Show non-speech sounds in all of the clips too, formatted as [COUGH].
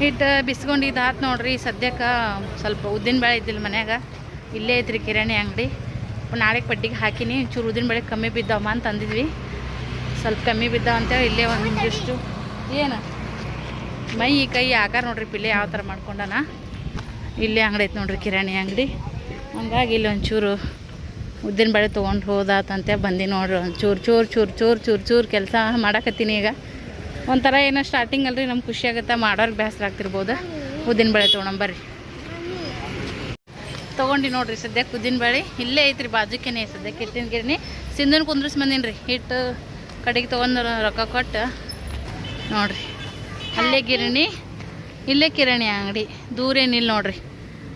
ಹಿಟ್ಟು ಬಿಸ್ಕೊಂಡು ಇದು ಆತು ನೋಡ್ರಿ. ಸದ್ಯಕ್ಕೆ ಸ್ವಲ್ಪ ಉದ್ದಿನ ಬೇಳೆ ಇದ್ದಿಲ್ಲ ಮನ್ಯಾಗ. ಇಲ್ಲೇ ಐತ್ರಿ ಕಿರಾಣಿ ಅಂಗಡಿ. ನಾಳೆ ಪಟ್ಟಿಗೆ ಹಾಕಿನಿ. ಚೂರು ಉದ್ದಿನ ಬೇಳೆ ಕಮ್ಮಿ ಬಿದ್ದಾವಮ್ಮ ಅಂತ ಅಂದಿದ್ವಿ. ಸ್ವಲ್ಪ ಕಮ್ಮಿ ಬಿದ್ದಾವ ಅಂತೇಳಿ ಇಲ್ಲೇ ಒಂದಿಷ್ಟು ಏನು? ಮೈ ಕೈ ಆಕಾರ ನೋಡ್ರಿ ಪಿಲ್ಲೆ ಯಾವ ಥರ ಮಾಡ್ಕೊಂಡನ. ಇಲ್ಲೇ ಅಂಗಡಿ ಐತೆ ನೋಡ್ರಿ ಕಿರಾಣಿ ಅಂಗಡಿ. ಹಂಗಾಗಿ ಇಲ್ಲಿ ಒಂಚೂರು ಉದ್ದಿನ ಬೇಳೆ ತೊಗೊಂಡು ಹೋದಾತಂತೆ ಬಂದು ನೋಡ್ರಿ. ಒಂದು ಚೂರು ಚೂರು ಚೂರು ಚೂರು ಚೂರು ಚೂರು ಕೆಲಸ ಮಾಡಕತ್ತೀನಿ ಈಗ. ಒಂಥರ ಏನೋ ಸ್ಟಾರ್ಟಿಂಗ್ ಅಲ್ರಿ, ನಮ್ಗೆ ಖುಷಿ ಆಗುತ್ತೆ. ಮಾಡೋರ್ಗೆ ಬೇಸರ ಆಗ್ತಿರ್ಬೋದು. ಉದ್ದಿನ ಬೇಳೆ ತೊಗೊಂಬರ್ರಿ ತೊಗೊಂಡು ನೋಡ್ರಿ ಸದ್ಯಕ್ಕೆ ಉದ್ದಿನ ಬೇಳೆ. ಇಲ್ಲೇ ಐತ್ರಿ, ಬಾಜುಕೇನೆ ಸದ್ಯಕ್ಕೆ ಇಟ್ಟಿನ ಗಿರಣಿ ಸಿಂಧುನ ಕುಂದ್ರಿಸ್ ಬಂದೀನಿ ರೀ ಹಿಟ್ಟು ಕಡೆಗೆ ತೊಗೊಂಡು ರೊಕ್ಕ ಕೊಟ್ಟು. ನೋಡ್ರಿ. ಅಲ್ಲೇ ಗಿರಣಿ ಇಲ್ಲೇ ಕಿರಾಣಿ ಅಂಗಡಿ. ದೂರ ಏನಿಲ್ಲ ನೋಡ್ರಿ.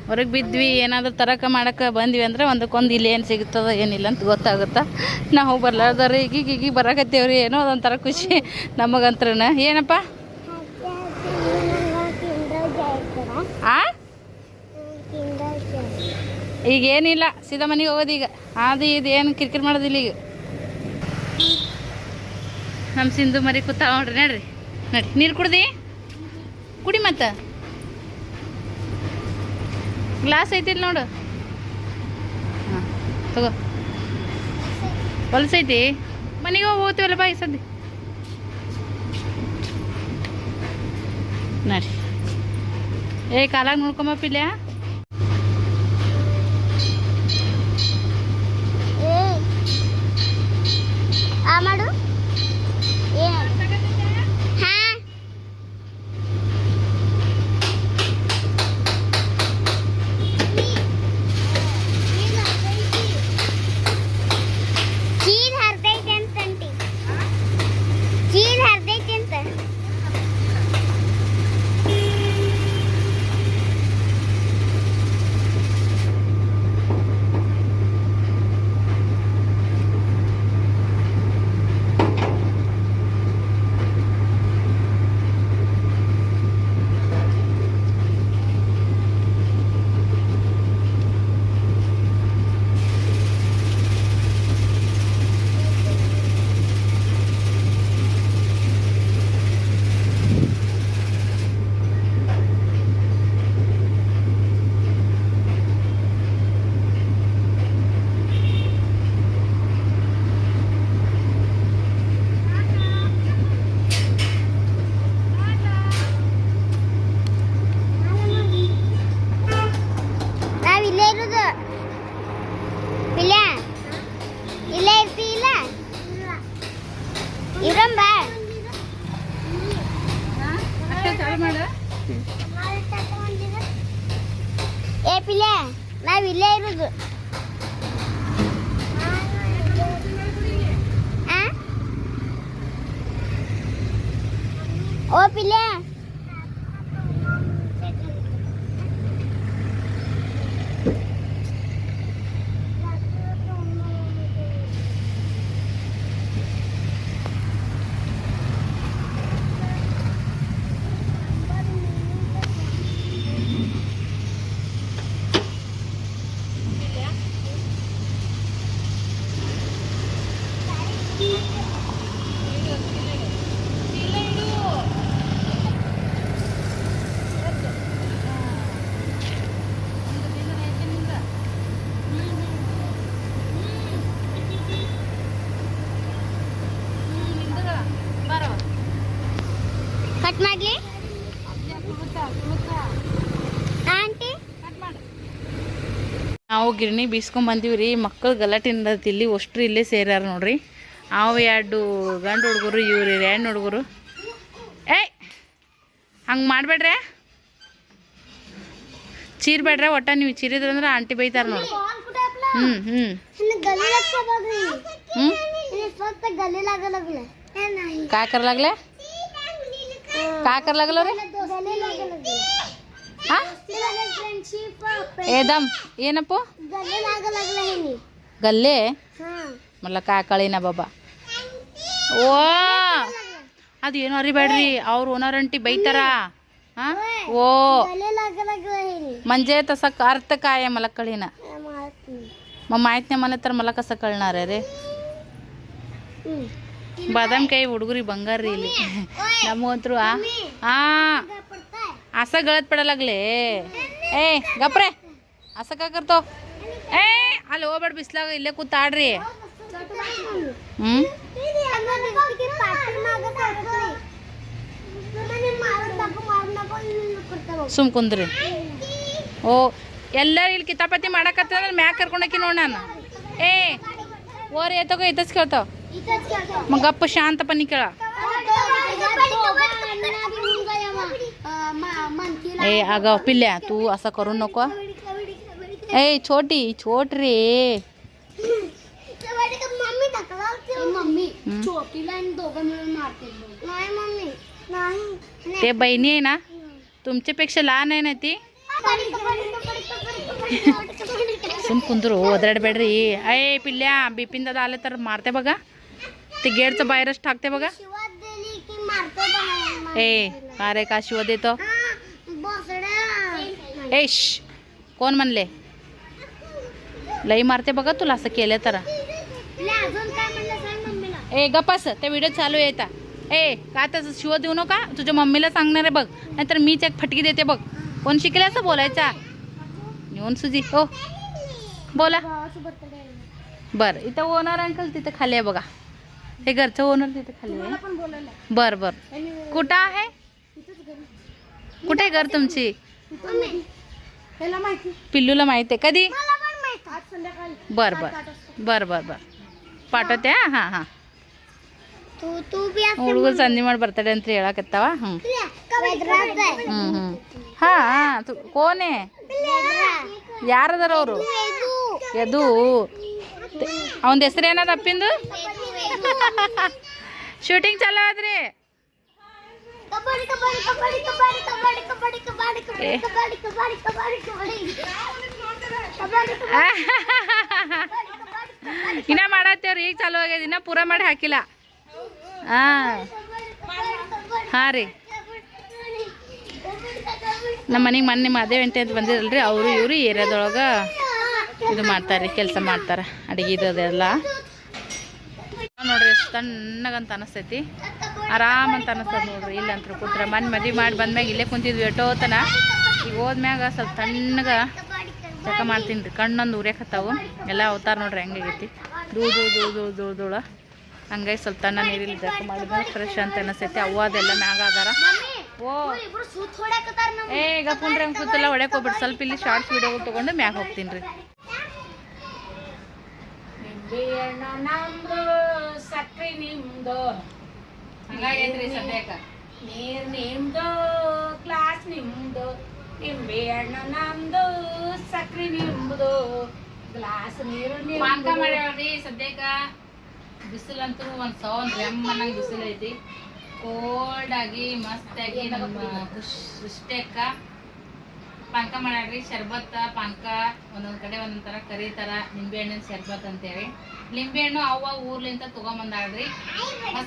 ಹೊರಗೆ ಬಿದ್ವಿ, ಏನಾದರೂ ತರಕ ಮಾಡಕ್ಕೆ ಬಂದ್ವಿ ಅಂದ್ರೆ ಒಂದಕ್ಕೊಂದು ಇಲ್ಲಿ ಏನು ಸಿಗುತ್ತದ ಏನಿಲ್ಲ ಅಂತ ಗೊತ್ತಾಗುತ್ತೆ? ನಾವು ಬರ್ಲಾರ್ದವ್ರಿ ಈಗೀಗ ಈಗೀಗ ಬರಕತ್ತೇವ್ರಿ, ಏನೋ ಅದೊಂಥರ ಖುಷಿ ನಮಗಂತ್ರನ. ಏನಪ್ಪ? ಆ? ಈಗ ಏನಿಲ್ಲ, ಸೀದಾ ಮನೆಗೆ ಹೋಗೋದು ಈಗ. ಅದು ಇದು ಏನು ಕಿರಿಕಿರಿ ಮಾಡೋದಿಲ್ಲ ಈಗ. ನಮ್ಮ ಸಿಂಧು ಮರಿ ನೋಡ್ರಿ, ನಡ್ರಿ. ನಡ್ರಿ ನೀರು ಕುಡ್ದಿ? ಕುಡಿ ಮತ್ತೆ. ಗ್ಲಾಸ್ ಐತಿಲ್ಲ ನೋಡು. ಹಾಂ, ತಗೋ. ಹೊಲಸೈತಿ. ಮನೆಗೆ ಹೋಗಿ ಹೋಗ್ತೀವಲ್ಲ ಬಾಯಿ ಸದ್ಯ ನಡಿ. ಏ, ಕಾಲಾಗ ನೋಡ್ಕೊಂಬಪ್ಪ ಇಲ್ಲೇ ಆ ಮಾಡು ಏನು ಹಾ ಚೀರ್ ಹರ್ದೈತೆ ಅಂತಂಟಿ ಚೀರ್ ಹರ್ದೈತೆ ಅಂತ ನಾವ್ ಇಲ್ಲೇ ಇರೋದು ಇಲ್ಲ ಇಲ್ಲೇ ಇರ್ತಿ ಇಲ್ಲ ಇವ್ರಂಬ ಏ ಪಿಲ್ಲೆ ನಾವ್ ಇಲ್ಲೇ ಇರೋದು ಆ? ಓ ಪಿಲ್ಲೆ ಕಟ್ ಮಾಡ್ಲಿ ಆಂಟಿ ನಾವು ಗಿರಣಿ ಬೀಸ್ಕೊಂಡ್ ಬಂದೀವಿ ರೀ ಮಕ್ಕಳು ಗಲಾಟಿಂದ ಇಲ್ಲಿ ಅಷ್ಟ್ರು ಇಲ್ಲೇ ಸೇರ್ಯಾರ ನೋಡ್ರಿ ಅವು ಎರಡು ಗಂಡು ಹುಡುಗರು ಇವ್ರು ಹೆಣ್ಣು ಹುಡುಗರು ಏಯ್ ಹಂಗೆ ಮಾಡಬೇಡ್ರೆ ಚೀರ್ಬೇಡ್ರೆ ಒಟ್ಟ ನೀವು ಚೀರಿದ್ರಂದ್ರೆ ಆಂಟಿ ಬೈತಾರ ನೋಡಿ ಹ್ಞೂ ಹ್ಞೂ गले लगता बगली ಹ್ಞೂ इस वक्त गले लगा लगले है नहीं का कर लागले का कर लागलो रे ಏದಮ್ ಏನಪ್ಪ? ಗಲ್ಲೆ? ಮಲ್ಲ ಕಾಕಳಿನ ಬಾಬಾ. ಓ! ಅದು ಏನು ಅರಿಬೇಡ್ರಿ ಅವ್ರ ಓನರ್ ಅಂಟಿ ಬೈತಾರ. ಓ! ಮಂಜೆ ತಸಕ್ ಅರ್ಥ ಕಾಯ ಮಲಕಳಿನ ಮಮ್ಮ ಆಯ್ತನೇ ಮನೆ ತರ ಮಲಕ ಸಕಳ್ನಾರ ರೀ ಬಾದಾಮ್ ಕಾಯಿ ಹುಡುಗರಿ ಬಂಗಾರ ರೀ ಇಲ್ಲಿ ನಮಗಂತರು ಆ? असं गळत पडायला लागले ए गप्रे असं का करतो ए ಅಲ್ಲಿ ಹೋಗ್ಬೇಡ ಬಿಸ್ಲಾಗ ಇಲ್ಲೇ ಕೂತಾಡ್ರಿ ಹ್ಮ್ ಸುಮ್ ಕುಂದ್ರಿ ಓ ಎಲ್ಲರೂ ಇಲ್ಲಿ ಕಿತಾಪತಿ ಮಾಡಕತ್ತಂದ್ರೆ ಮ್ಯಾಗ ಕರ್ಕೊಂಡೋಗಿ ನೋಡಿ ನಾನು ಏ ಓರ್ ಏತಗೋ ಇತಸ್ ಕೇಳ್ತಾವ ಮಗ ಗಪ್ಪ ಶಾಂತಪನಿ ಕೇಳ ए अगं पिल्ल्या तू असं करू नको. ए छोटी छोट रे. ते. बहिणी आहे ना तुमच्यापेक्षा लहान आहे ना ती? सुम कुंदरू हो, ओदराड बेडरी अय पिल्ल्या बिपिन दादा आले तर मारते बघा. ते गेटचं बाहेरच टाकते बघा. दिली की. ए अरे का शिव देतो? हा, बोसड्या. ए श कोण म्हणले? लई मारते बघा तुला असं केलं तर. ए गप्पास ते व्हिडिओ चालू आहे आता. ए का त्याचं शिव देऊ नका? तुझ्या मम्मीला सांगणार आहे बघ. नाहीतर मीच एक फटकी देते बघ. कोण शिकले असं बोलायचा? येऊन सुजी हो. बोला. बरं इथं ओनर अंकल तिथे खाली आहे बघा. हे घरचं ओनर तिथे खाली मला आहे पण बोलायला बरं बरं आणि कुठं आहे तिथंच घरी. कुठे आहे घर तुमची तिथं घरी. ह्याला माहिती पिल्लूला माहिती आहे कधी मला पण माहिती आज संध्याकाळी बरं बरं बरं बरं बरं ಪಾಠತೆ ಹಾಂ ಹಾಂ तू तू बी ಹುಡುಗರು ಸಂಜೆ ಮಾಡಿ ಬರ್ತಾರೆ ಅಂತ ಹೇಳಕತ್ತಾವ ಹ್ಞೂ ಹ್ಞೂ ಹ್ಞೂ ಹಾಂ ಹಾಂ ತು ಕೋನೆ ಯಾರದಾರ ಅವರು ಎದು ಅವನ ಹೆಸರು ಏನದ ಅಪ್ಪಿಂದು ಶೂಟಿಂಗ್ ಚಾಲು ಆದ್ರಿ ಇನ್ನ ಮಾಡತ್ತೇವ್ರಿ ಈಗ ಚಾಲು ಆಗ್ಯದ ಇನ್ನ ಪೂರ ಮಾಡಿ ಹಾಕಿಲ್ಲ ಹಾ ಹಾಂ ರೀ ನಮ್ಮ ಮನೆಗೆ ಮೊನ್ನೆ ಮಾದೇವ್ ಎಂಟೆ ಅಂತ ಬಂದಿರಲ್ರಿ ಅವರು ಇವರು ಏರಿಯಾದೊಳಗೆ ಇದು ಮಾಡ್ತಾರೆ ಕೆಲಸ ಮಾಡ್ತಾರೆ ಅಡುಗೆ ಇದೆಲ್ಲ ನೋಡ್ರಿ ಎಷ್ಟು ತಣ್ಣಗಂತ ಅನಿಸ್ತೈತಿ. ಆರಾಮಂತ ಅನಿಸ್ತದ ನೋಡ್ರಿ. ಇಲ್ಲ ಅಂತ ಕೂತ್ರೆ ಮನೆ ಮದ್ವೆ ಮಾಡಿ ಬಂದ್ಮ್ಯಾಗ ಇಲ್ಲೇ ಕುಂತಿದ್ವಿ ಎಟೋತನ ಈಗ ಹೋದ್ಮ್ಯಾಗ ಸ್ವಲ್ಪ ತಣ್ಣಗ ಚಕ ಮಾಡ್ತೀನಿ ರೀ ಕಣ್ಣೊಂದು ಉರಿಯಕತ್ತಾವು. ಎಲ್ಲ ಅವತಾರ ನೋಡ್ರಿ ಹೆಂಗಾಗೈತಿ ದೂ ದೂ ದೂ ದೂ ದೂಳ. ಹಂಗಾಗಿ ಸ್ವಲ್ಪ ತಣ್ಣ ನೀರಿಲ್ಲ ಜಕ ಮಾಡಿದ್ರೆ ಫ್ರೆಶ್ ಅಂತ ಅನಿಸ್ತೈತಿ. ಅವು ಅದೆಲ್ಲ ಮ್ಯಾಗ ಅದಾರ. ಓ. ಏ, ಈಗ ಕುಂಡ್ರೆ ಹಂಗೆ ಕೂತೆಲ್ಲ, ಹೊಡ್ಯಕ್ ಹೋಗ್ಬಿಟ್ಟು ಸ್ವಲ್ಪ ಇಲ್ಲಿ ಶಾರ್ಟ್ಸ್ ವಿಡಿಯೋಗಳು ತೊಗೊಂಡು ಮ್ಯಾಗ ಹೋಗ್ತೀನಿ ರೀ ಸಕ್ರಿ ನಿಮ್ದು. ಹಂಗಾಗೈತ್ರಿ ಸದ್ಯಕ್ಕೆ. ನೀರ್ ನಿಮ್ದು ಕ್ಲಾಸ್ ನಿಮ್ದು ನಿಂಬೆ ಹಣ್ಣು ನಮ್ದು ಸಕ್ಕರೆ ನಿಮ್ದು ಗ್ಲಾಸ್ ನೀರು ನಿಮ್ದು. ಮಾಡ್ಯಾವ್ರಿ ಸದ್ಯಕ್ಕ. ಬಿಸಿಲಂತೂ ಒಂದ್ ಸೌಂಡ್ ರೆಮ್ ಬಿಸಿಲೈತಿ. ಬಿಸಿಲು ಐತಿ ಕೋಲ್ಡ್ ಆಗಿ ಮಸ್ತ್ ಆಗಿ ನಮ್ಮ ಖುಷ್ ಸೃಷ್ಟಿಯಕ್ಕ ಪಾನ್ಕ ಮಾಡ್ಯಾಡ್ರಿ ಶರ್ಬತ್ ಪಾನಕ ಒಂದೊಂದ್ ಕಡೆ ಒಂದೊಂದ್ ಥರ ಕರೀತಾರ ನಿಂಬೆ ಹಣ್ಣಿನ ಶರ್ಬತ್ ಅಂತೇಳಿ. ನಿಂಬೆ ಹಣ್ಣು ಅವ್ವ ಊರ್ಲಿಂದ ತೊಗೊಂಬಂದಾಳ್ರಿ.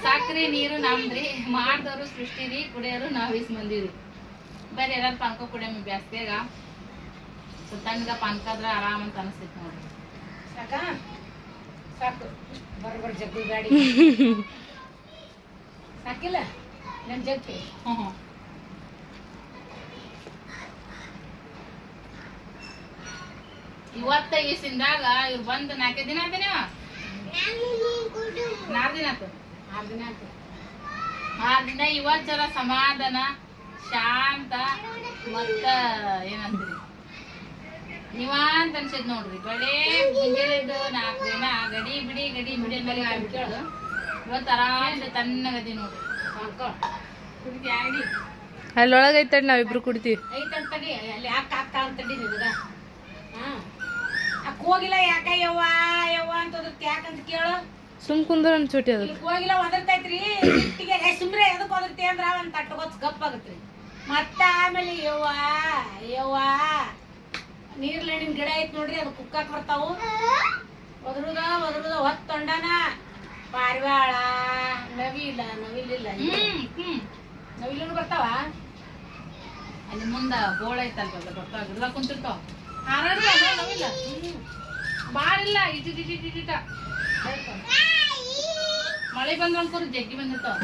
ಸಾಕ್ರಿ ನೀರು ನಮ್ದ್ರಿ ಮಾಡ್ದವ್ರು ಸೃಷ್ಟಿ ರೀ ಕುಡಿಯೋರು ನಾವ್ ಇಸ್ ಮಂದಿರಿ ಬೇರೆ ಎಲ್ಲಾರು ಪಾನಕ ಕುಡಿಯಮ್ಮಿ ಬ್ಯಾಸ್ಗ್ಯಾಗ ಸುತ್ತಂಗ ಪಾನಕ ಆದ್ರೆ ಆರಾಮ್ ಅಂತ ಅನಿಸ್ತೈತಿ ನೋಡ್ರಿ. ಸಾಕ? ಸಾಕು. ಬರ್ಬರ್ ಜಗ್ಗಿ ಗಾಡಿ [LAUGHS] ಸಾಕಿಲ್ಲ? ನನ್ನ ಜಗ್ತಿ ಹ್ಞೂ ಹ್ಞೂ ಇವತ್ತ ಈ ಸಿಂದಾಗ ಇವ್ರು ಬಂದು ನಾಲ್ಕೈದು ದಿನ ಆತ ನೀವು ನಾಲ್ಕು ದಿನ ಆತು. ಆರು ದಿನ ಆಯ್ತು ಆರು ದಿನ ಇವತ್ತು ಜರ ಸಮಾಧಾನ ಶಾಂತ ಮತ್ತ ಏನಂತೀರಿ? ನಿವಾಂತ ಅನ್ಸೈತ್ ನೋಡ್ರಿ. ಬಡೇ ಮುಂಜಾನೆದ್ದು ನಾಲ್ಕು ದಿನ ಗಡಿ ಬಿಡಿ ಗಡಿ ಬಿಡಿ ಮೇಲೆ ಕೇಳು ಇವತ್ತು ಆರಾಮ ತಣ್ಣಗದಿ ನೋಡ್ರಿ. ಕುಡಿತಿ ಆಡಿ ಅಲ್ಲೊಳಗೈತೆ ನಾವಿಬ್ರು ಕುಡಿತೀವಿ. ಐತಂತ ತಡಿ. ಅಲ್ಲಿ ಯಾಕೆ ಆಗ್ತಾ ಅಂತ ತಡಿ ನಿನಗ ಹಾ. ಹೋಗಿಲ್ಲ ಯಾಕ ಯವ್ವ ಯವ್ವ ಅಂತ ಒದರ್ತಿ ಯಾಕಂತ ಕೇಳು. ಸುಮ್ ಕುಂದ್ರ ಚೂಟಿ ಅದು. ಹೋಗಿಲ್ಲ ಒದರ್ತೈತ್ರಿ. ಸಿಟ್ಟಿಗೆ ಏ ಸುಮ್ರೆ ಎದಕ್ ಒದರ್ತಿ ಅಂದ್ರ ಒಂದ್ ತಟ್ಟಗೊತ್ ಗಪ್ ಆಗತ್ರಿ. ಮತ್ತ ಆಮೇಲೆ ಯವ್ವ ಯವ್ವ ನೀರ್ಲಣ್ಣಿನ ಗಿಡ ಐತ್ ನೋಡ್ರಿ ಅದು ಕುಕ್ಕಾಕ್ ಬರ್ತಾವು. ಒದರುದ ಒದರುದ ಹೊತ್ ತೊಂಡನ. ಪಾರಿವಾಳ ನವಿಲ ನವಿಲಿಲ್ಲ ನವಿಲನು ಬರ್ತಾವ? ಅಲ್ಲಿ ಮುಂದ ಗೋಳ ಐತಲ್ಲ ಬರ್ತಾವ ಗಿಡದಾಗ ಕುಂತಿರ್ತಾವ. ಹಾರಾಡ್ರಿ ಅದ ನಾವಿಲ್ಲ ಬಾಳ ಇಲ್ಲ ಇಟ್ ಇಟ್ ಇಟ್ ಇಟ್ ಇಟ ಮಳೆ ಬಂದ್ರ ಅನ್ಕೋರಿ ಜಗ್ಗಿ ಬಂದಿರ್ತಾವ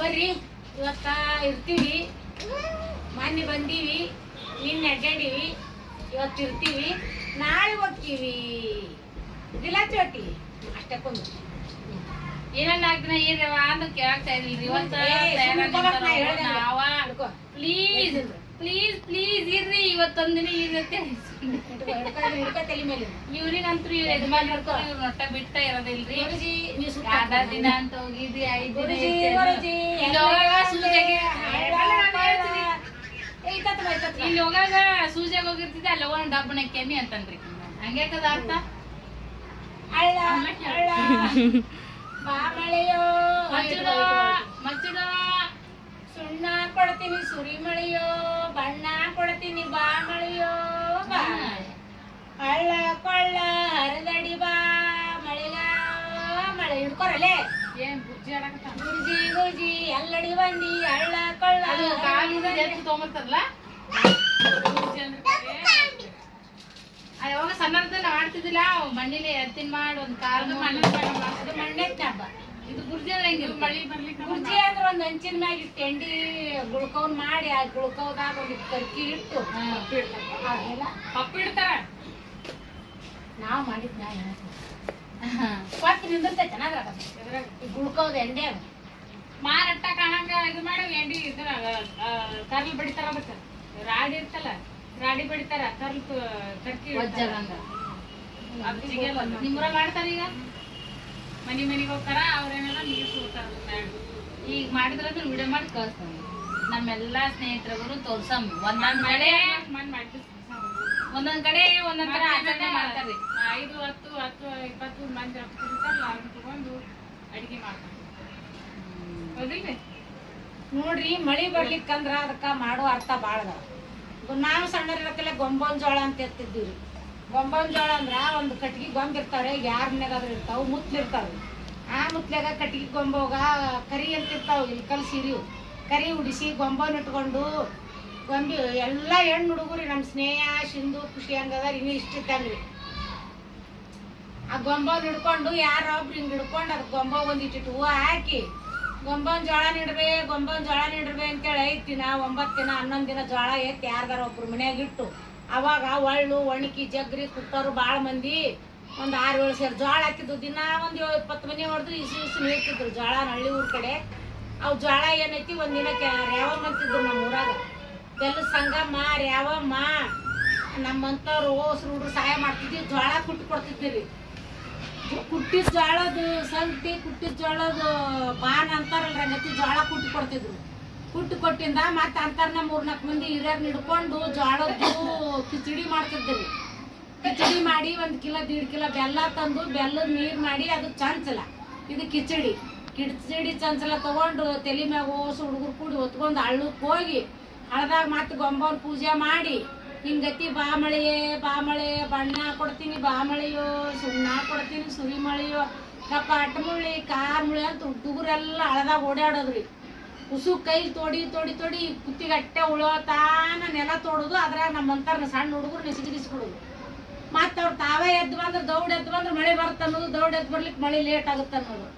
ಬರ್ರಿ. ಇವತ್ತ ಇರ್ತೀವಿ. ಮೊನ್ನೆ ಬಂದೀವಿ. ನಿನ್ನೆ ಅಡ್ಡಾಡೀವಿ. ಇವತ್ತು ಇರ್ತೀವಿ. ನಾಳೆ ಹೋಗ್ತೀವಿ. ಇದಿಲ್ಲ ಚೋಟಿ. ಅಷ್ಟಕ್ಕೊಂದು. ಏನನ್ನ ಆಗ್ತಾನ ಏನವ ಅಂತ ಕೇಳಾಕ್ತಾ ಇದಿಲ್ರಿ ಇವತ್ತ ಪ್ಲೀಸ್ ಪ್ಲೀಸ್ ಪ್ಲೀಸ್ ಇರ್ರಿ ಇವತ್ತೊಂದಿನ ಇರುತ್ತೆ ಇವ್ರಿಗಂತೂ ಇವ್ರ ಯಜಮಾನ್ ನೋಡ್ಕೊಂಡು ಇವ್ರ ಬಿಟ್ಟ ಇರೋದಿಲ್ರಿ. ದಿನ ಅಂತ ಹೋಗಿದ್ರಿ ಐದು ಇಲ್ಲಿ ಹೋಗಾಗ ಸೂಜೆಗೆ ಹೋಗಿರ್ತಿದ್ದೆ ಅಲ್ಲಿ ಹೋಗೋಣ ಡಬ್ಬನ ಕೆಮ್ಮಿ ಅಂತಂದ್ರಿ. ಹಂಗ್ಯಾಕದ ಅರ್ಥ? ಮಚ್ಚುಡ ಸುಣ್ಣ ಕೊಡ್ತೀನಿ ಸುರಿ ಮಳೆಯೋ ಬಣ್ಣ ಕೊಡ್ತೀನಿ ಬಾ. ಮಳೆಯೋ ಬಾ ಹಳ್ಳ ಕೊಳ್ಳ ಹರಿದಡಿ ಬಾ ಮಳೆಗಾವ ಮಳೆ. ಹಿಡ್ಕೊರಲೇ? ಏನ್ ಬುಜ್ಜಿ ಆಡಕತ್ತಾನ? ಗುರುಜಿ ಗುರುಜಿ ಎಲ್ಲಡಿ ಬಂದಿ ಹಳ್ಳ ಕೊಳ್ಳ. ಕಾಲು ತೊಗೊಂಬರ್ತಾರಲ್ಲ. ಅದು ಯಾವಾಗ ಸಣ್ಣದ ನಾವ್ ಆಡ್ತಿದ್ದಿಲ್ಲ ಮಣ್ಣಿನ ಎತ್ತಿನ ಮಾಡಿ ಒಂದ್ ಕಾಲ್ ಅದು ಮಣ್ಣೆತ್ತ ಹಬ್ಬ. ಇದು ಗುರ್ಜಿ ಅಂದ್ರೆ ಮಳಿ ಬರ್ಲಿಕ್ಕೆ ಗುರ್ಜಿ ಅಂದ್ರೆ ಒಂದ್ ಹಂಚಿನ ಮ್ಯಾಗ ಇಟ್ಟು ಎಂಡಿ ಗುಳ್ಕೌನ್ ಮಾಡಿ ಆ ಗುಳ್ಕೌದಾಗ ಒಂದು ಕರ್ಕಿ ಇಟ್ಟು ಅದೆಲ್ಲ ನಾವು ಮಾಡಿದ್ ನಾ ಕೊಟ್ಟು ನಿಂದಿರ್ತೈತೆ ಗುಳ್ಕೌದ ಎಂಡೆ ಅದ. ಮಾರಟ್ಟ ಕಾಣಂಗ ಇದು ಮಾಡಿ ಎಂಡಿ ಇದ್ರ ಕರ್ಲ್ ಬಡಿತಾರ ಅದಕ್ಕೆ ರಾಡಿ ಇರ್ತಲ್ಲ ರಾಡಿ ಬಡಿತಾರ ಕರ್ಲ್ ಕರ್ಕಿ ನಿಮ್ರ ಮಾಡ್ತಾರ ಈಗ ಮನಿ ಮನೆಗೆ ಹೋಗ್ತಾರ ಅವ್ರೇನೆಲ್ಲ ನೀರ್ ಸುಡ್ತಾರ ಈಗ ಮಾಡಿದ್ರಂದ್ರೆ ವಿಡಿಯೋ ಮಾಡಿ ಕಳಿಸ್ತಾನೆ. ನಮ್ಮೆಲ್ಲಾ ಸ್ನೇಹಿತರಿಗೂ ತೋರ್ಸಮ್. ಒಂದೊಂದ್ ಕಡೆ ಒಂದೊಂದ್ ಕಡೆ ಒಂದೊಂದ್ ತರ ಆಚರಣೆ ಮಾಡ್ತಾರ್ರಿ ಐದು ಹತ್ತು ಹತ್ತು ಇಪ್ಪತ್ತು ಮಂದಿ ಇರ್ತಾರಲ್ಲ ಅವ್ರನ್ನ ತಗೊಂಡು ಅಡಿಗೆ ಮಾಡ್ತಾರೆ. ಹೌದಿಲ್ರಿ? ನೋಡ್ರಿ ಮಳಿ ಬರ್ಲಿಕ್ಕಂದ್ರ ಅದಕ್ಕ ಮಾಡೋ ಅರ್ಥ ಭಾಳ ಅದಾವ ನಾವು ಸಣ್ಣರಿರಕ್ಕೆಲ್ಲ ಗೊಂಬನ್ ಜೋಳ ಅಂತ ಎತ್ತಿದ್ದೀವಿ ರೀ ಗೊಂಬನ್ ಜೋಳ ಅಂದ್ರ ಒಂದು ಕಟ್ಗಿ ಗೊಂಬ ಇರ್ತಾವೆ ಯಾರ ಮನ್ಯಾಗಾದ್ರೂ ಇರ್ತಾವ. ಮುತ್ಲಿರ್ತಾವೆ ಆ ಮುತ್ಲಾಗ ಕಟ್ಗಿ ಗೊಂಬೋಗ ಕರಿ ಅಂತ ಇರ್ತಾವ ಇಲ್ಕಲ್ ಸೀರಿವು ಕರಿ ಉಡಿಸಿ ಗೊಂಬನ್ ಇಟ್ಕೊಂಡು, ಗೊಂಬಿ, ಎಲ್ಲ ಹೆಣ್ಣು ಹುಡುಗರಿ ನಮ್ಮ ಸ್ನೇಹ, ಸಿಂಧು, ಖುಷಿ ಹಂಗದ ಇನ್ನೂ ಇಷ್ಟ ಇದ್ದಂಗ್ರಿ. ಆ ಗೊಂಬನ್ ಹಿಡ್ಕೊಂಡು, ಯಾರ ಒಬ್ರು ಹಿಂಗ್ ಹಿಡ್ಕೊಂಡು ಅದಕ್ಕೆ ಗೊಂಬ ಒಂದಿಟ್ಟಿಟ್ಟು ಹೂವು ಹಾಕಿ, ಗೊಂಬನ್ ಜೋಳ ನೀಡ್ರಿ ಗೊಂಬನ್ ಜೋಳ ನೀಡ್ರಿ ಅಂತೇಳಿ ಐದು ದಿನ, ಒಂಬತ್ತು ದಿನ, ಹನ್ನೊಂದು ದಿನ ಜೋಳ ಎತ್ತಿ ಯಾರ್ದಾರ ಒಬ್ರು ಮನ್ಯಾಗ ಇಟ್ಟು ಅವಾಗ ಒಳ್ಳು, ಒಣಕಿ, ಜಗ್ರಿ ಕುಟ್ಟೋರು ಭಾಳ ಮಂದಿ. ಒಂದು ಆರು ಏಳು ಸೇರಿ ಜೋಳ ಹಾಕಿದ್ದು ದಿನ ಒಂದು ಏಳು, ಇಪ್ಪತ್ತು ಮನೆ ಹೊಡೆದು ಇಸು ಇಸು ನೀಡ್ತಿದ್ರು ಜೋಳ ಹಳ್ಳಿ ಊರ ಕಡೆ. ಅವು ಜೋಳ ಏನೈತಿ? ಒಂದಿನ ರ್ಯಾವಮ್ಮ ಅಂತಿದ್ರು ನಮ್ಮ ಊರಾಗ. ಬೆಲ್ಲ ಸಂಗಮ್ಮ, ರ್ಯಾವಮ್ಮ ನಮ್ಮಂಥವ್ರು ಓಸ್ರು ಹುಡ್ರು ಸಹಾಯ ಮಾಡ್ತಿದ್ವಿ. ಜೋಳ ಕುಟ್ಟು ಕೊಡ್ತಿದ್ವಿ ಕುಟ್ಟಿದ ಜೋಳದ ಸಂತಿ, ಕುಟ್ಟಿದ ಜೋಳದ ಬಾನ ಅಂತಾರಲ್ಲ ರಂಗತಿ ಜೋಳ ಕುಟ್ಟಿ ಕೊಡ್ತಿದ್ರು. ಕುಟ್ಟಿ ಕೊಟ್ಟಿಂದ ಮತ್ತೆ ಮೂರು ನಾಲ್ಕು ಮಂದಿ ಹಿರಿಯರ್ನ ಹಿಡ್ಕೊಂಡು ಜೋಳದ್ದು ಕಿಚಡಿ ಮಾಡ್ತಿದ್ರಿ. ಕಿಚಡಿ ಮಾಡಿ ಒಂದು ಕಿಲೋ, ದೀಡ್ ಕಿಲೋ ಬೆಲ್ಲ ತಂದು ಬೆಲ್ಲದ ನೀರು ಮಾಡಿ ಅದು ಚಂಚಲ. ಇದು ಕಿಚಡಿ. ಕಿಚಡಿ ಚಂಚಲ ತಗೊಂಡು ತಲೆ ಮ್ಯಾಗ ಓಸು ಹುಡುಗರು ಕೂಡಿ ಹೊತ್ಕೊಂಡು ಹಳ್ಳಕ್ಕೆ ಹೋಗಿ ಹಳದಾಗ ಮತ್ತೆ ಗೊಂಬವ್ರ ಪೂಜೆ ಮಾಡಿ ಹಿಂಗತಿ ಬಾ ಮಳೆಯೇ, ಬಾ ಮಳೆ ಬಣ್ಣ ಕೊಡ್ತೀನಿ ಬಾ ಮಳೆಯೋ, ಸುಣ್ಣ ಕೊಡ್ತೀನಿ ಸುರಿ ಮಳೆಯೋ ಕಪಾಟ ಮುಳ್ಳಿ, ಕಾರ್ ಮುಳ್ಳಿ ಅಂತ ಹುಡುಗರೆಲ್ಲ ಹಳದಾಗ ಓಡಾಡೋದ್ರಿ ಉಸು ಕೈ ತೋಡಿ ತೋಡಿ ತೋಡಿ ಕುತ್ತಿಗೆ ಅಟ್ಟೆ ಉಳೋತಾನ ನೆಲ ತೋಡುದು ಅದ್ರಾಗ ನಮ್ಮಂತಾರ ಸಣ್ಣ ಹುಡುಗರು ನೆಸಿಗಿರಿಸ್ಬಿಡುದು ಮತ್ತೆ ಅವ್ರು ತಾವೇ ಎದ್ದು ಬಂದ್ರೆ ದೌಡ್ ಎದ್ದು ಬಂದ್ರೆ ಮಳೆ ಬರುತ್ತೆ ಅನ್ನೋದು ದೌಡ್ ಎದ್ದು ಬರ್ಲಿಕ್ಕೆ ಮಳೆ ಲೇಟ್ ಆಗುತ್ತೆ ಅನ್ನೋದು.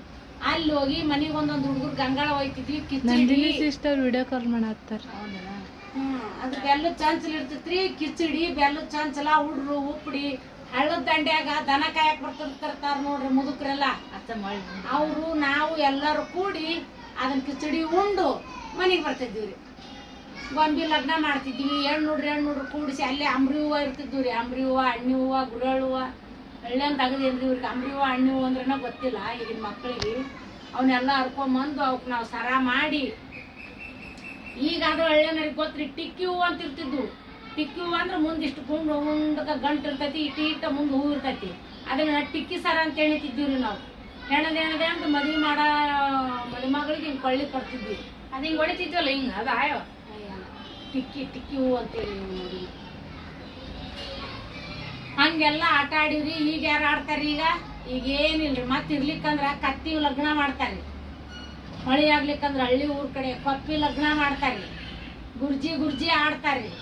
ಅಲ್ಲಿ ಹೋಗಿ ಮನೆಗೆ ಒಂದೊಂದು ಹುಡುಗರು ಗಂಗಾಳ ಹೋಯ್ತಿದ್ವಿ ಕಿಚ್ಚಡಿ. Sister video call ಮಾಡತ್ತಾರ. ಹ್ಮ್ ಅದು ಬೆಲ್ಲದ ಚಂಚಲ್ ಇರ್ತೈತ್ರಿ ಕಿಚಡಿ ಬೆಲ್ಲದ ಚಂಚಲ ಹುಡ್ರು ಉಪ್ಪಡಿ ಹಳ್ಳದ ದಂಡ್ಯಾಗ ದನ ಕಾಯಕ್ ಬರ್ತಿರ್ತಾರ ನೋಡ್ರಿ ಮುದುಕರೆಲ್ಲ. ಅವರು ನಾವು ಎಲ್ಲರೂ ಕೂಡಿ ಅದನ್ನ ಕಿಚಡಿ ಉಂಡು, ಮನೆಗೆ ಬರ್ತಿದ್ವಿ ರೀ ಗೊಂಬಿ ಲಗ್ನ ಮಾಡ್ತಿದ್ವಿ ಹೆಣ್ಣು ನೋಡ್ರಿ ಹೆಣ್ಣು ನೋಡ್ರಿ ಕೂಡಿಸಿ ಅಲ್ಲೇ ಅಂಬ್ರಿ ಹೂವು ಇರ್ತಿದ್ವಿ ರೀ ಅಂಬ್ರಿ ಹೂವು ಅಣ್ಣಿ ಹೂವು ಗುರಳ್ ಹೂವು. ಎಳ್ಳೆಂತ ತೆಗೆದೇನ್ರಿ ಇವ್ರಿಗೆ ಅಂಬ್ರಿ ಹೂವು ಅಣ್ಣಿ ಹೂವು ಅಂದ್ರೆ ಗೊತ್ತಿಲ್ಲ, ಈಗಿನ ಮಕ್ಕಳಿಗೆ ಅವನ್ನೆಲ್ಲ ಹರ್ಕೊಂಬಂದು ಅವಕ್ಕೆ ನಾವು ಸರ ಮಾಡಿ, ಈಗಾದ್ರೂ ಹಳ್ಳಿನರಿಗೆ ಗೊತ್ತ್ರಿ, ಟಿಕ್ಕಿ ಹೂವು ಅಂತ ಇರ್ತಿದ್ವು. ಟಿಕ್ಕಿ ಹೂವು ಅಂದ್ರೆ ಮುಂದಿಷ್ಟು ಕುಂಡು ಉಂಡಕ್ಕೆ ಗಂಟು ಇರ್ತೈತಿ, ಇಟ್ಟು ಇಟ್ಟ ಮುಂದೆ ಹೂವು ಇರ್ತೈತಿ. ಅದನ್ನ ಟಿಕ್ಕಿ ಸರ ಅಂತ ಹೇಳಿತಿದ್ವಿ ರೀ ನಾವು. ಹೆಣದ ಹೆಣದೆ ಅಂತ ಮದುವೆ ಮಾಡ ಮದುಮಗಳಿಗೆ ಹಿಂಗೆ ಕೊಳ್ಳಿ ಕೊಡ್ತಿದ್ವಿ. ಅದು ಹಿಂಗೆ ಹೊಡಿತಿದ್ವಲ್ಲ ಹಿಂಗೆ, ಅದ ಆಯೋ. ಟಿಕ್ಕಿ ಟಿಕ್ಕಿ ಹೂ ಅಂತೇಳಿ ನೋಡಿ ಹಂಗೆಲ್ಲ ಆಟ ಆಡಿವ್ರಿ, ಈಗ ಯಾರು ಆಡ್ತಾರ್ರಿ ಈಗ? ಈಗ ಏನಿಲ್ರಿ, ಮತ್ತೆ ಇರ್ಲಿಕ್ಕಂದ್ರ ಕತ್ತಿ ಲಗ್ನ ಮಾಡ್ತಾರ್ರಿ. ಮಳೆ ಆಗ್ಲಿಕ್ಕಂದ್ರ ಹಳ್ಳಿ ಊರ್ ಕಡೆ ಕಪ್ಪಿ ಲಗ್ನ ಮಾಡ್ತಾರ್ರಿ. ಗುರ್ಜಿ ಗುರ್ಜಿ ಆಡ್ತಾರ್ರಿ.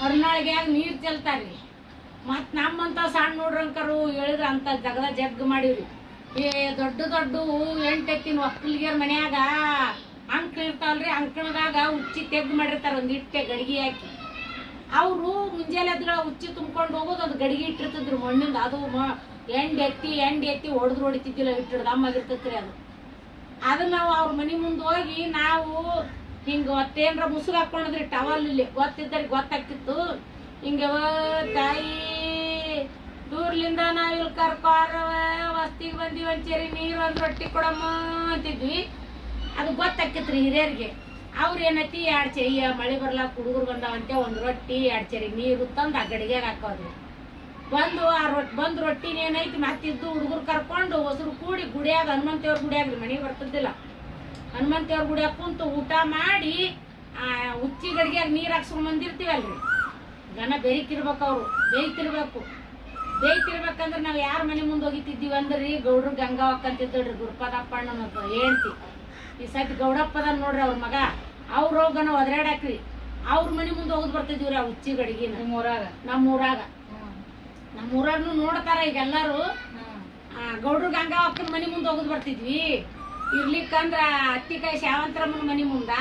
ಹೊರನಾಳಿಗ್ಯಾಗ ನೀರು ಚೆಲ್ತಾರ್ರಿ. ಮತ್ತು ನಮ್ಮಂತ ಸಣ್ಣ ನೋಡ್ರಂಕರು ಹೇಳಿದ್ರ ಅಂತ ಜಗದ ಜಗ್ ಮಾಡಿವ್ರಿ. ಏ, ದೊಡ್ಡ ದೊಡ್ಡ ಎಂಟೆತ್ತಿನ ಒಕ್ಕಲಿಗೆರ್ ಮನ್ಯಾಗ ಅಂಕಳ ಇರ್ತಾವಲ್ರಿ ಅಂಕಣದಾಗ ಉಚ್ಚಿ ತೆಗ್ ಮಾಡಿರ್ತಾರ ಒಂದ್ ಇಟ್ಟೆ ಗಡಿಗೆ ಹಾಕಿ. ಅವರು ಮುಂಜಾನೆ ಎದ್ಗಳ ಉಚ್ಚಿ ತುಂಬ್ಕೊಂಡು ಹೋಗೋದು ಅದು ಗಡಿಗೆ ಇಟ್ಟಿರ್ತಿದ್ರು ಮಣ್ಣಿಂದ. ಅದು ಎಂಡ್ ಎತ್ತಿ ಎಂಡ್ ಎತ್ತಿ ಹೊಡೆದು ಹೊಡಿತಿದ್ದಿಲ್ಲ ಇಟ್ಟಿಡ್ದು ಅಮ್ಮಾಗಿರ್ತೈತ್ರಿ ಅದು. ಅದನ್ನ ನಾವು ಅವ್ರ ಮನೆ ಮುಂದೆ ಹೋಗಿ ನಾವು ಹಿಂಗ ಒತ್ತೇನ್ರ ಮುಸುಗ್ ಹಾಕೊಂಡ್ರಿ ಟವಲ್ ಇಲ್ಲಿ ಗೊತ್ತಿದ್ದರಿ, ಗೊತ್ತಾಗ್ತಿತ್ತು. ಹಿಂಗ "ಅವ್ವ ತಾಯಿ ದೂರ್ಲಿಂದ ನಾವಿಲ್ಲಿ ಕರ್ಕೋರವ ವಸ್ತಿಗೆ ಬಂದೀವಿ ಒಂಚೇರಿ ನೀರು ಒಂದು ರೊಟ್ಟಿ ಕೊಡಮ್ಮ ಅಂತಿದ್ವಿ. ಅದು ಗೊತ್ತಾಕಿತ್ರಿ ಹಿರಿಯರಿಗೆ. ಅವ್ರು ಏನೈತಿ, ಎರಡು ಚೆಯ್ಯ ಮಳೆ ಬರ್ಲಾಕ ಹುಡುಗರು ಬಂದಾವಂತೆ, ಒಂದು ರೊಟ್ಟಿ, ಎರಡು ಚೆರಿ ನೀರು ತಂದು ಆ ಗಡಿಗೆ ಹಾಕೋದ್ರಿ ಬಂದು ಆ ರೊಟ್ಟಿ ಬಂದು ರೊಟ್ಟಿನ ಏನೈತಿ, ಮತ್ತಿದ್ದು ಹುಡುಗರು ಕರ್ಕೊಂಡು ಹೊಸರು ಕೂಡಿ ಗುಡಿಯಾಗ ಹನುಮಂತೇವ್ರ ಗುಡಿಯಾಗ ರೀ ಮನೆಗೆ ಬರ್ತಿದ್ದಿಲ್ಲ. ಹನುಮಂತೇವ್ರ ಗುಡಿಯಾಗ ಕುಂತು ಊಟ ಮಾಡಿ, ಆ ಉಚ್ಚಿ ಗಡಿಗೆಯಾಗ ನೀರು ಹಾಕ್ಸ್ಕೊಂಡ್ ಬಂದಿರ್ತೀವಲ್ರಿ. ಗನ ಬೇಯ್ತಿರ್ಬೇಕು ಅವ್ರು, ಬೇಯ್ತಿರ್ಬೇಕು. ಬೇಯ್ತಿರ್ಬೇಕಂದ್ರೆ ನಾವು ಯಾರ ಮನೆ ಮುಂದೆ ಹೋಗಿತಿದ್ದೀವಿ ಅಂದ್ರಿ? ಗೌಡ್ರು ಗಂಗಾ ಅಂತಿದ್ದಳ್ರಿ ಗುರುಪದಪ್ಪಣ್ಣ ಹೇಳ್ತಿ ಈ ಸತಿ ಗೌಡಪ್ಪದ ನೋಡ್ರಿ ಅವ್ರ ಮಗ. ಅವ್ರ ರೋಗನ ಒದರಾಡಾಕ್ರಿ. ಅವ್ರ ಮನೆ ಮುಂದೆ ಹೋಗುದ್ ಬರ್ತಿದ್ವಿ ಆ ಉಚ್ಚಿ ಗಡಿಗಿನ ನಮ್ಮೂರಾಗ. ನಮ್ಮ ಊರಾಗ ನಮ್ಮ ಊರಾಗ್ನು ನೋಡ್ತಾರ ಈಗ ಎಲ್ಲಾರು ಆ, ಗೌಡ್ರು ಗಂಗಾ ಮನೆ ಮನಿ ಮುಂದೆ ಹೋಗುದ್ ಬರ್ತಿದ್ವಿ. ಇರ್ಲಿಕ್ಕಂದ್ರ ಅತ್ತಿಕಾಯಿ ಶಾವಂತರಮ್ಮನ ಮನೆ ಮುಂದ.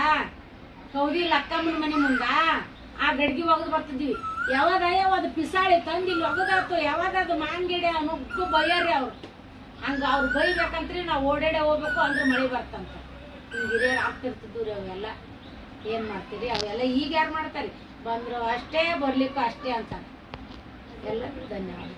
ಕೌದಿ ಲಕ್ಕಮ್ಮನ ಮನೆ ಮುಂದ. ಆ ಗಡ್ಗಿ ಹೋಗದ್ ಬರ್ತಿದ್ವಿ. ಯಾವಾಗ ಅದು ಪಿಸಾಳಿ ತಂದು ಒಗದಾತು ಯಾವಾಗ ಅದು ಮಾಂಗಿಡೆ ನುಗ್ಗು ಬಯ್ಯಾರಿ ಅವ್ರು. ಹಂಗ ಅವ್ರು ಬೈಬೇಕಂತ್ರಿ ನಾವು ಓಡಾಡೆ ಹೋಗ್ಬೇಕು, ಅಂದ್ರೆ ಮಳೆ ಬರ್ತಂತ. ಹಿಂಗ ಹಿರಿಯರು ಆಗ್ತಿರ್ತಿದ್ದು ರೀ ಅವೆಲ್ಲ. ಏನ್ ಮಾಡ್ತೀರಿ? ಅವೆಲ್ಲ ಈಗ ಯಾರು ಮಾಡ್ತಾರೆ? ಬಂದ್ರು ಅಷ್ಟೇ, ಬರ್ಲಿಕ್ಕೂ ಅಷ್ಟೇ ಅಂತ. ಎಲ್ಲ ಧನ್ಯವಾದ